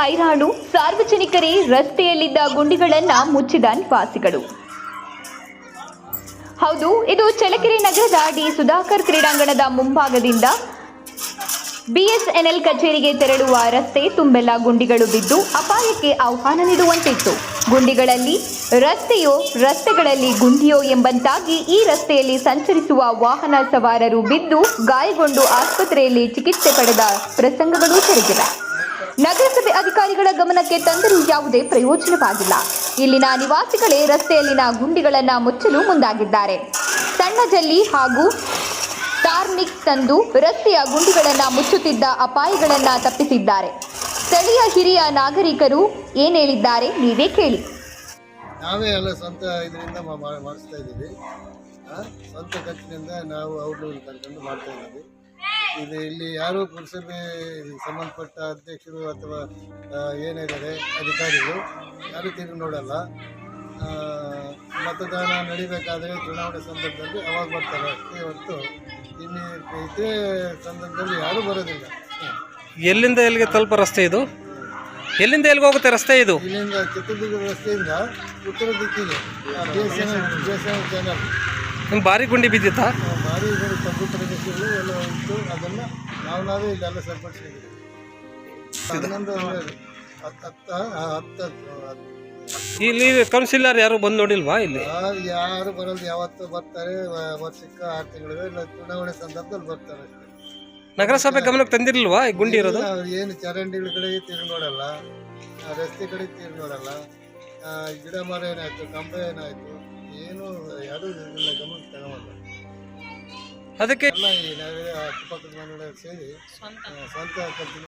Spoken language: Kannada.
ಐರಾಣು ಸಾರ್ವಜನಿಕರೇ ರಸ್ತೆಯಲ್ಲಿದ್ದ ಗುಂಡಿಗಳನ್ನ ಮುಚ್ಚಿದ ನಿವಾಸಿಗಳು. ಹೌದು, ಇದು ಚಳ್ಳಕೆರೆ ನಗರದ ಡಿ ಸುಧಾಕರ್ ಕ್ರೀಡಾಂಗಣದ ಮುಂಭಾಗದಿಂದ ಬಿಎಸ್ಎನ್ಎಲ್ ಕಚೇರಿಗೆ ತೆರಳುವ ರಸ್ತೆ ತುಂಬೆಲ್ಲ ಗುಂಡಿಗಳು ಬಿದ್ದು ಅಪಾಯಕ್ಕೆ ಆಹ್ವಾನ ನೀಡುವಂತಿತ್ತು. ಗುಂಡಿಗಳಲ್ಲಿ ರಸ್ತೆಯೋ, ರಸ್ತೆಗಳಲ್ಲಿ ಗುಂಡಿಯೋ ಎಂಬಂತಾಗಿ ಈ ರಸ್ತೆಯಲ್ಲಿ ಸಂಚರಿಸುವ ವಾಹನ ಸವಾರರು ಬಿದ್ದು ಗಾಯಗೊಂಡು ಆಸ್ಪತ್ರೆಯಲ್ಲಿ ಚಿಕಿತ್ಸೆ ಪಡೆದ ಪ್ರಸಂಗಗಳು ಜರುಗಿವೆ ನಗರಸಭೆ ಅಧಿಕಾರಿಗಳ ಗಮನಕ್ಕೆ ತಂದರೂ ಯಾವುದೇ ಪ್ರಯೋಜನವಾಗಿಲ್ಲ. ಇಲ್ಲಿನ ನಿವಾಸಿಗಳೇ ರಸ್ತೆಯಲ್ಲಿನ ಗುಂಡಿಗಳನ್ನು ಮುಚ್ಚಲು ಮುಂದಾಗಿದ್ದಾರೆ. ಸಣ್ಣ ಜಲ್ಲಿ ಹಾಗೂ ಟಾರ್ನಿಕ್ ತಂದು ರಸ್ತೆಯ ಗುಂಡಿಗಳನ್ನು ಮುಚ್ಚುತ್ತಿದ್ದ ಅಪಾಯಗಳನ್ನು ತಪ್ಪಿಸಿದ್ದಾರೆ. ಸ್ಥಳೀಯ ಹಿರಿಯ ನಾಗರಿಕರು ಏನು ಹೇಳಿದ್ದಾರೆ ನೀವೇ ಕೇಳಿ. ನಾವೇ ಎಲ್ಲ ಸ್ವಂತ ಇದರಿಂದ ಮಾಡಿಸ್ತಾ ಇದ್ದೀವಿ. ಸ್ವಂತ ಖರ್ಚಿನಿಂದ ನಾವು ಅವ್ರನ್ನ ಕರ್ಕೊಂಡು ಮಾಡ್ತಾ ಇದ್ದೀವಿ. ಇದು ಇಲ್ಲಿ ಯಾರು ಪುರಸಭೆ ಸಂಬಂಧಪಟ್ಟ ಅಧ್ಯಕ್ಷರು ಅಥವಾ ಏನಿದ್ದಾರೆ ಅಧಿಕಾರಿಗಳು ಯಾರು ತಿರುಗಿ ನೋಡಲ್ಲ. ಮತದಾನ ನಡಿಬೇಕಾದರೆ ಚುನಾವಣೆ ಸಂದರ್ಭದಲ್ಲಿ ಅವಾಗ ಬರ್ತಾರೆ. ಅಷ್ಟೇ ಹೊರತು ಇನ್ನು ಇದೇ ಸಂದರ್ಭದಲ್ಲಿ ಯಾರೂ ಬರೋದಿಲ್ಲ. ಎಲ್ಲಿಂದ ಎಲ್ಲಿಗೆ ತಲುಪ ರಸ್ತೆ ಇದು? ಎಲ್ಲಿಂದ ಎಲ್ಲಿಗೆ ಹೋಗುತ್ತೆ ರಸ್ತೆ ಇದು? ಇಲ್ಲಿಂದ ಚಿತ್ರದುರ್ಗ ರಸ್ತೆಯಿಂದ ಉತ್ತರ ದಿಕ್ಕಿಗೆ ಚಾನಲ್ ನಿಮ್ಗೆ ಭಾರಿ ಗುಂಡಿ ಬಿದ್ದಿತ್ತಾ? ಭಾರಿ ಗುಂಡಿ ಪ್ರದೇಶಗಳು ಎಲ್ಲ ಇತ್ತು ಅದನ್ನ ನಾವು ನಾವೇ ಇಲ್ಲೆಲ್ಲ ಸರಿಪಡಿಸಿದ್ದೀವಿ ಹನ್ನೊಂದು ಹತ್ತು ಹತ್ತು ಹತ್ತು ಹತ್ತು ಇಲ್ಲಿ ಕೌನ್ಸಿಲರ್ ಯಾರು ಬಂದು ನೋಡಿಲ್ವಾ ಇಲ್ಲಿ? ಯಾರು ಬರೋದು ಯಾವತ್ತು ಬರ್ತಾರೆ ವರ್ಷಕ್ಕ ಆರು ತಿಂಗಳಿಗೆ ಇಲ್ಲ ಚುನಾವಣೆ ಸಂದರ್ಭದಲ್ಲಿ ಬರ್ತಾರೆ. ನಗರಸಭೆ ಗಮನಕ್ಕೆ ತಂದಿರ್ಲಿಲ್ವಾ ಈ ಗುಂಡಿ ಇರೋದು? ಏನು ಚರಂಡಿಗಳ ಕಡೆ ತಿರು ನೋಡಲ್ಲ ರಸ್ತೆ ಕಡೆ ತಿರು ನೋಡಲ್ಲ ಗಿಡ ಮರ ಏನಾಯ್ತು ಕಂಬ ಏನಾಯ್ತು ಏನು ಯಾರು ಗಮನಕ್ಕೆ ಅದಕ್ಕೆ ಎಲ್ಲ ಈ ನಗರ ಅಕ್ಕಪಕ್ಕದ ಸೇರಿ ಸ್ವಂತ. ಖರ್ಚಿನ